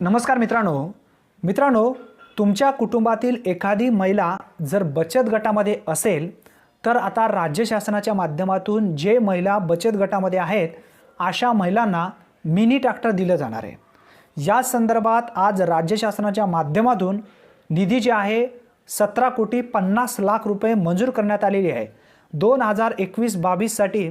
नमस्कार मित्रांनो. मित्रांनो तुमच्या कुटुंबातील एखादी महिला जर बचत गटामध्ये असेल तर आता राज्य शासनाच्या माध्यमातून जे महिला बचत गटामध्ये आहेत अशा महिलांना मिनी ट्रॅक्टर दिलं जाणार आहे. या संदर्भात आज राज्य शासनाच्या माध्यमातून निधी जे आहे सतरा कोटी पन्नास लाख रुपये मंजूर करण्यात आलेली आहे. दोन हजार एकवीस बावीससाठी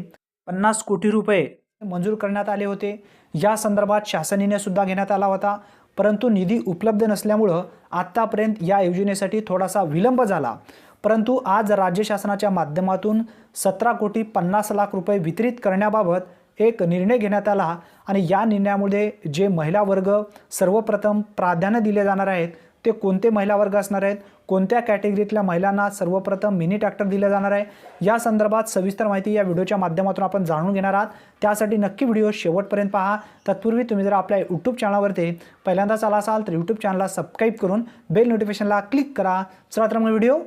पन्नास कोटी रुपये मंजूर करण्यात आले होते. या संदर्भात शासनाने सुद्धा घेण्यात आला होता. परंतु निधी उपलब्ध नसल्यामुळं आत्तापर्यंत या योजनेसाठी थोडासा विलंब झाला. परंतु आज राज्य शासनाच्या माध्यमातून सतरा कोटी पन्नास लाख रुपये वितरित करण्याबाबत एक निर्णय घेण्यात आला. आणि या निर्णयामुळे जे महिला वर्ग सर्वप्रथम प्राधान्य दिले जाणार आहेत ते कोणते महिला वर्ग असणार आहेत? कोणत्या कॅटेगरीतल्या महिलांना सर्वप्रथम मिनी ट्रॅक्टर दिलं जाणार आहे? या संदर्भात सविस्तर माहिती या व्हिडिओच्या माध्यमातून आपण जाणून घेणार आहात. त्यासाठी नक्की व्हिडिओ शेवटपर्यंत पहा. तत्पूर्वी तुम्ही जर आपल्या यूट्यूब चॅनलवरती पहिल्यांदाच आला असाल तर यूट्यूब चॅनलला सबस्क्राईब करून बेल नोटिफिकेशनला क्लिक करा. चला तर मग व्हिडिओ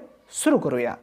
सुरू करूया.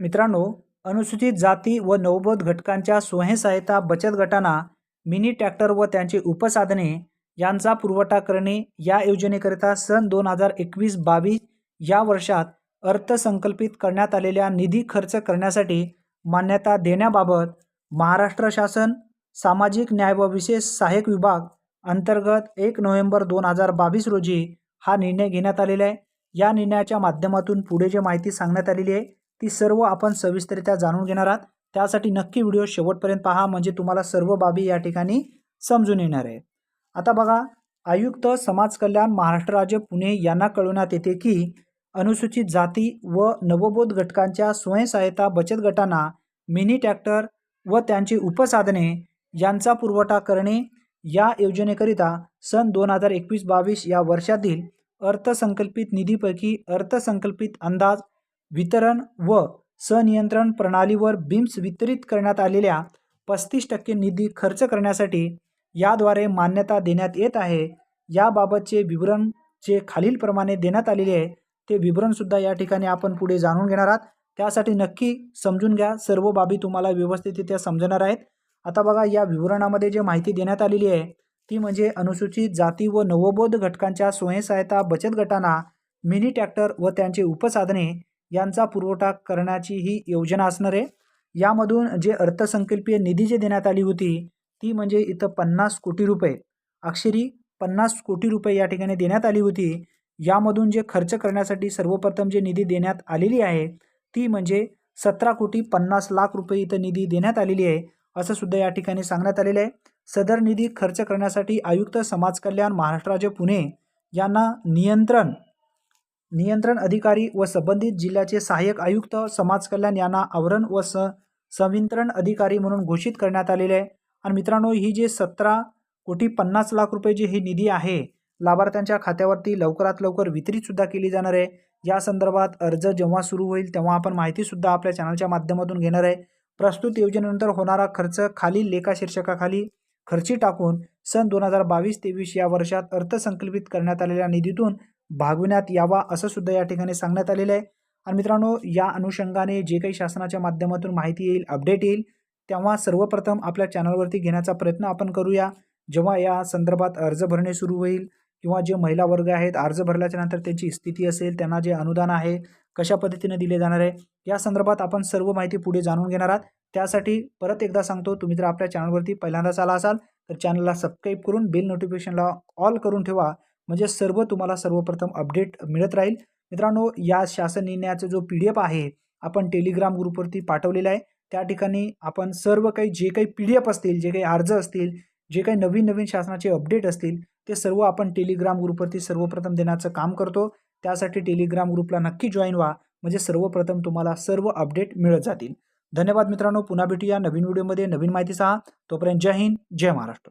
मित्रांनो अनुसूचित जाती व नवबोध घटकांच्या स्वयंसहायता बचत गटांना मिनी ट्रॅक्टर व त्यांची उपसाधने यांचा पुरवठा करणे या योजनेकरिता सन दोन हजार एकवीस बावीस या वर्षात अर्थसंकल्पित करण्यात आलेल्या निधी खर्च करण्यासाठी मान्यता देण्याबाबत महाराष्ट्र शासन सामाजिक न्याय व विशेष सहाय्यक विभाग अंतर्गत एक नोव्हेंबर दोन हजार बावीस रोजी हा निर्णय घेण्यात आलेला आहे. या निर्णयाच्या माध्यमातून पुढे जे माहिती सांगण्यात आलेली आहे ती सर्व आपण सविस्तरित्या जाणून घेणार आहात. त्यासाठी नक्की व्हिडिओ शेवटपर्यंत पहा म्हणजे तुम्हाला सर्व बाबी या ठिकाणी समजून येणार आहे आता बघा आयुक्त समाज कल्याण महाराष्ट्र राज्य पुणे यांना कळवण्यात येते की अनुसूचित जाती व नवबोध घटकांच्या स्वयंसहायता बचत गटांना मिनी ट्रॅक्टर व त्यांची उपसाधने यांचा पुरवठा करणे या योजनेकरिता सन दोन हजार एकवीस बावीस या वर्षातील अर्थसंकल्पित निधीपैकी अर्थसंकल्पित अंदाज वितरण व सनियंत्रण प्रणालीवर बिम्स वितरित करण्यात आलेल्या पस्तीस टक्के निधी खर्च करण्यासाठी याद्वारे मान्यता देण्यात येत आहे. याबाबतचे विवरण जे खालीलप्रमाणे देण्यात आलेले आहे ते विवरणसुद्धा या ठिकाणी आपण पुढे जाणून घेणार आहात. त्यासाठी नक्की समजून घ्या. सर्व बाबी तुम्हाला व्यवस्थितरित्या समजणार आहेत. आता बघा या विवरणामध्ये जे माहिती देण्यात आलेली आहे ती म्हणजे अनुसूचित जाती व नवबोध घटकांच्या स्वयंसहायता बचत गटांना मिनी ट्रॅक्टर व त्यांचे उपसाधने यांचा पुरवठा करण्याची ही योजना असणार आहे. यामधून जे अर्थसंकल्पीय निधी जे देण्यात आली होती ती म्हणजे इथं पन्नास कोटी रुपये. अक्षरी पन्नास कोटी रुपये या ठिकाणी देण्यात आली होती. यामधून जे खर्च करण्यासाठी सर्वप्रथम जे निधी देण्यात आलेली आहे ती म्हणजे सतरा कोटी पन्नास लाख रुपये इथं निधी देण्यात आलेली आहे असं सुद्धा या ठिकाणी सांगण्यात आलेलं आहे. सदर निधी खर्च करण्यासाठी आयुक्त समाज कल्याण महाराष्ट्र राज्य पुणे यांना नियंत्रण नियंत्रण अधिकारी व संबंधित जिल्ह्याचे सहाय्यक आयुक्त समाज कल्याण यांना आवरण व स संवितरण अधिकारी म्हणून घोषित करण्यात आलेले आहे. आणि मित्रांनो ही जे सतरा कोटी पन्नास लाख रुपये जी ही निधी आहे लाभार्थ्यांच्या खात्यावरती लवकरात लवकर वितरितसुद्धा केली जाणार आहे. या संदर्भात अर्ज जेव्हा सुरू होईल तेव्हा आपण माहितीसुद्धा आपल्या चॅनलच्या माध्यमातून घेणार आहे. प्रस्तुत योजनेनंतर होणारा खर्च खालील लेखा शीर्षकाखाली खर्ची टाकून सन दोन हजार बावीस तेवीस या वर्षात अर्थसंकल्पित करण्यात आलेल्या निधीतून भागविण्यात यावा असं सुद्धा या ठिकाणी सांगण्यात आलेलं आहे. आणि मित्रांनो या अनुषंगाने जे काही शासनाच्या माध्यमातून माहिती येईल अपडेट येईल तेव्हा सर्वप्रथम आपल्या चॅनलवरती घेण्याचा प्रयत्न आपण करूया. जेव्हा या संदर्भात अर्ज भरणे सुरू होईल किंवा जे महिला वर्ग आहेत अर्ज भरल्याच्या नंतर त्यांची स्थिती असेल त्यांना जे अनुदान आहे कशा पद्धतीने दिले जाणार आहे या संदर्भात आपण सर्व माहिती पुढे जाणून घेणार आहात. त्यासाठी परत एकदा सांगतो तुम्ही जर आपल्या चॅनलवरती पहिल्यांदाच आला असाल तर चॅनलला सबस्क्राईब करून बेल नोटिफिकेशनला ऑल करून ठेवा. म्हणजे सर्व तुम्हाला सर्वप्रथम अपडेट मिळत राहील. मित्रांनो या शासन निर्णयाचा जो पी डी एफ आहे आपण टेलिग्राम ग्रुपवरती पाठवलेला आहे. त्या ठिकाणी आपण सर्व काही जे काही पी डी एफ असतील जे काही अर्ज असतील जे काही नवीन नवीन शासनाचे अपडेट असतील ते सर्व आपण टेलिग्राम ग्रुपवरती सर्वप्रथम देण्याचं काम करतो. त्यासाठी टेलिग्राम ग्रुपला नक्की जॉईन व्हा. म्हणजे सर्वप्रथम तुम्हाला सर्व अपडेट मिळत जातील. धन्यवाद मित्रांनो. पुन्हा भेटूया नवीन व्हिडिओमध्ये नवीन माहितीसह तोपर्यंत जय हिंद जय महाराष्ट्र.